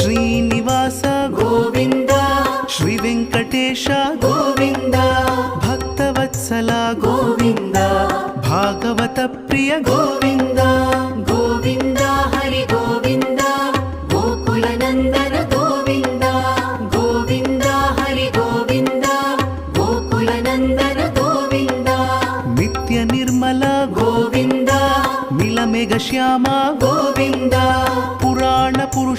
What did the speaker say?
శ్రీనివాస గోవింద శ్రీ వెంకటేశ గోవింద భక్తవత్సల గోవింద భాగవత ప్రియ గోవింద గోవింద హరి గోవింద గోకుల నందన గోవింద గోవింద హరి గోవింద గోకుల నందన గోవింద. నిత్య నిర్మల గో గోవింద